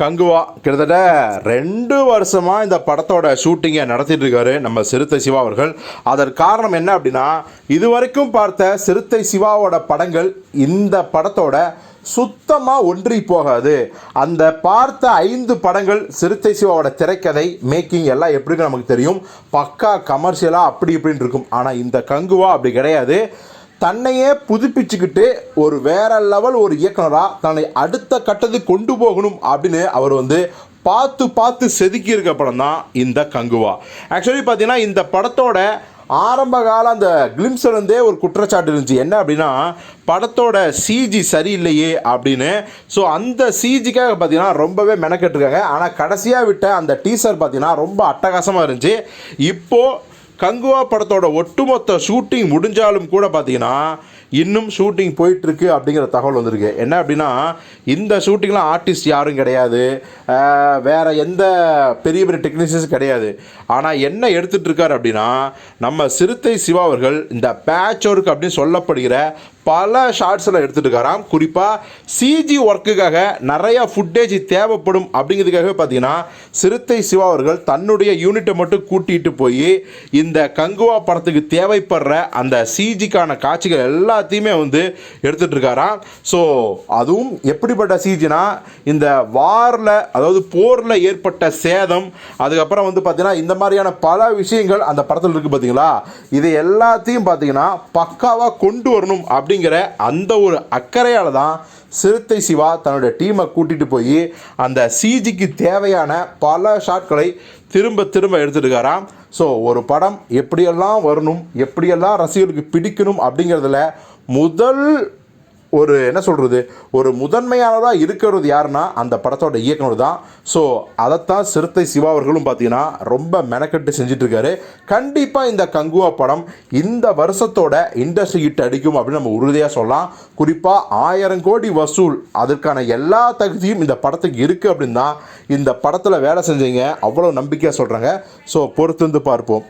கங்குவா. கிட்டத்தட்ட ரெண்டு வருஷமாக இந்த படத்தோட ஷூட்டிங்கை நடத்திட்டு இருக்காரு நம்ம சிறுத்தை சிவா அவர்கள். அதற்கு காரணம் என்ன அப்படின்னா இதுவரைக்கும் பார்த்த சிறுத்தை சிவாவோட படங்கள் இந்த படத்தோட சுத்தமாக ஒன்றி போகாது. அந்த பார்த்த ஐந்து படங்கள் சிறுத்தை சிவாவோட திரைக்கதை மேக்கிங் எல்லாம் எப்படின்னு நமக்கு தெரியும். பக்கா கமர்ஷியலாக அப்படி இப்படின்னு இருக்கும். ஆனால் இந்த கங்குவா அப்படி கிடையாது. தன்னையே புதுப்பிச்சுக்கிட்டு ஒரு வேற லெவல் ஒரு இயக்குனராக தன்னை அடுத்த கட்டத்துக்கு கொண்டு போகணும் அப்படின்னு அவர் வந்து பார்த்து பார்த்து செதுக்கி இருக்க படம் தான் இந்த கங்குவா. ஆக்சுவலி பார்த்தீங்கன்னா இந்த படத்தோட ஆரம்ப கால அந்த கிளிம்ஸ்லேருந்தே ஒரு குற்றச்சாட்டு இருந்துச்சு. என்ன அப்படின்னா படத்தோட சிஜி சரியில்லையே அப்படின்னு. ஸோ அந்த சிஜிக்காக பார்த்தீங்கன்னா ரொம்பவே மெனக்கெட்டுருக்காங்க. ஆனால் கடைசியாக விட்ட அந்த டீசர் பார்த்தீங்கன்னா ரொம்ப அட்டகாசமாக இருந்துச்சு. இப்போது கங்குவா படத்தோட ஒட்டுமொத்த ஷூட்டிங் முடிஞ்சாலும் கூட பார்த்தீங்கன்னா இன்னும் ஷூட்டிங் போயிட்டுருக்கு அப்படிங்கிற தகவல் வந்திருக்கு. என்ன அப்படின்னா இந்த ஷூட்டிங்லாம் ஆர்டிஸ்ட் யாரும் கிடையாது. வேறு எந்த பெரிய பெரிய டெக்னீஷியன்ஸ் கிடையாது. ஆனால் என்ன எடுத்துகிட்டு இருக்கார் அப்படின்னா நம்ம சிறுத்தை சிவா அவர்கள் இந்த பேட்ச் ஒர்க் அப்படின்னு சொல்லப்படுகிற பல ஷார்ட்ஸில் எடுத்துட்டு இருக்காராம் குறிப்பாக சிஜி ஒர்க்குக்காக நிறையா ஃபுட்டேஜ் தேவைப்படும் அப்படிங்கிறதுக்காகவே பார்த்தீங்கன்னா சிறுத்தை சிவா அவர்கள் தன்னுடைய யூனிட்டை மட்டும் கூட்டிகிட்டு போய் இந்த கங்குவா படத்துக்கு தேவைப்படுற அந்த சிஜிக்கான காட்சிகள் எல்லாத்தையுமே வந்து எடுத்துகிட்டு இருக்காராம் ஸோ அதுவும் எப்படிப்பட்ட சிஜினா இந்த வாரில் அதாவது போரில் ஏற்பட்ட சேதம் அதுக்கப்புறம் வந்து பார்த்தீங்கன்னா இந்த மாதிரியான பல விஷயங்கள் அந்த படத்தில் இருக்குது பார்த்தீங்களா? இது எல்லாத்தையும் பார்த்தீங்கன்னா பக்காவாக கொண்டு வரணும் அப்படி அப்படிங்கிற அந்த ஒரு அக்கறையால் தான் சிறுத்தை சிவா தன்னுடைய டீமை கூட்டிகிட்டு போய் அந்த சிஜிக்கு தேவையான பல ஷாட்களை திரும்ப திரும்ப எடுத்துருக்காராம் ஸோ ஒரு படம் எப்படியெல்லாம் வரணும் எப்படியெல்லாம் ரசிகர்களுக்கு பிடிக்கணும் அப்படிங்கிறதுல முதல் ஒரு என்ன சொல்கிறது ஒரு முதன்மையானதாக இருக்கிறது யாருன்னா அந்த படத்தோட இயக்குனர் தான். ஸோ அதைத்தான் சிறுத்தை சிவா அவர்களும் பார்த்தீங்கன்னா ரொம்ப மெனக்கெட்டு செஞ்சிட்ருக்காரு. கண்டிப்பாக இந்த கங்குவா படம் இந்த வருஷத்தோட இண்டஸ்ட்ரி ஹிட் அடிக்கும் அப்படின்னு நம்ம உறுதியாக சொல்லலாம். குறிப்பாக ஆயிரம் கோடி வசூல் அதற்கான எல்லா தகுதியும் இந்த படத்துக்கு இருக்குது அப்படின்னா தான் இந்த படத்தில் வேலை செஞ்சவங்க அவ்வளோ நம்பிக்கையாக சொல்கிறாங்க ஸோ பொறுத்திருந்து பார்ப்போம்.